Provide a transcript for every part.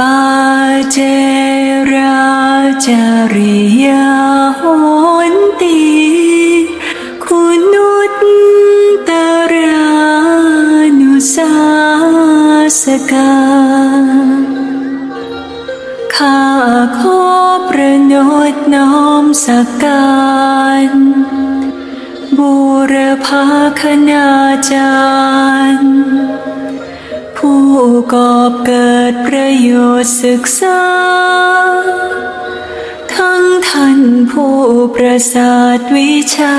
ปาเจราจริยาหนตีคุณุตตรานุสาสกาข้าขอประนดน้อมสักการบูรพาคณาจารย์ กอบเกิดประโยชน์ศึกษา ทั้งท่านผู้ประสาทวิชา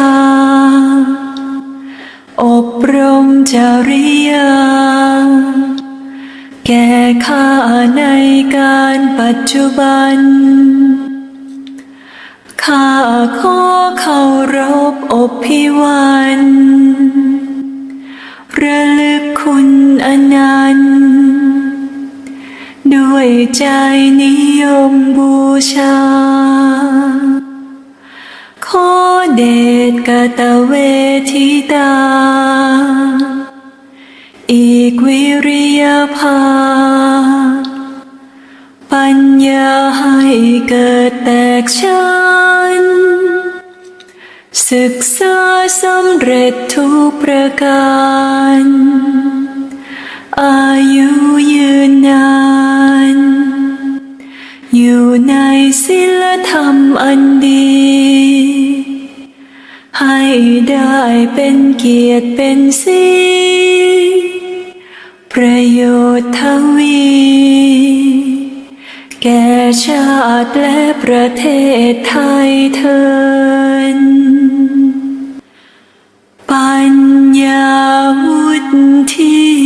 อบรมจริยา แก่ข้าในการปัจจุบัน ข้าขอเคาร ใจนิยมบูชา ขอเดชกตเวทิตา อีกวิริยภา ปัญญาให้เกิดแตกชัน ศึกษาสำเร็จทุกประการ ในศีลธรรมอันดี ให้ได้เป็นเกียรติเป็นสีประโยชน์ทวี แก่ชาติและประเทศไทยเทิน ปัญญาวุฒิ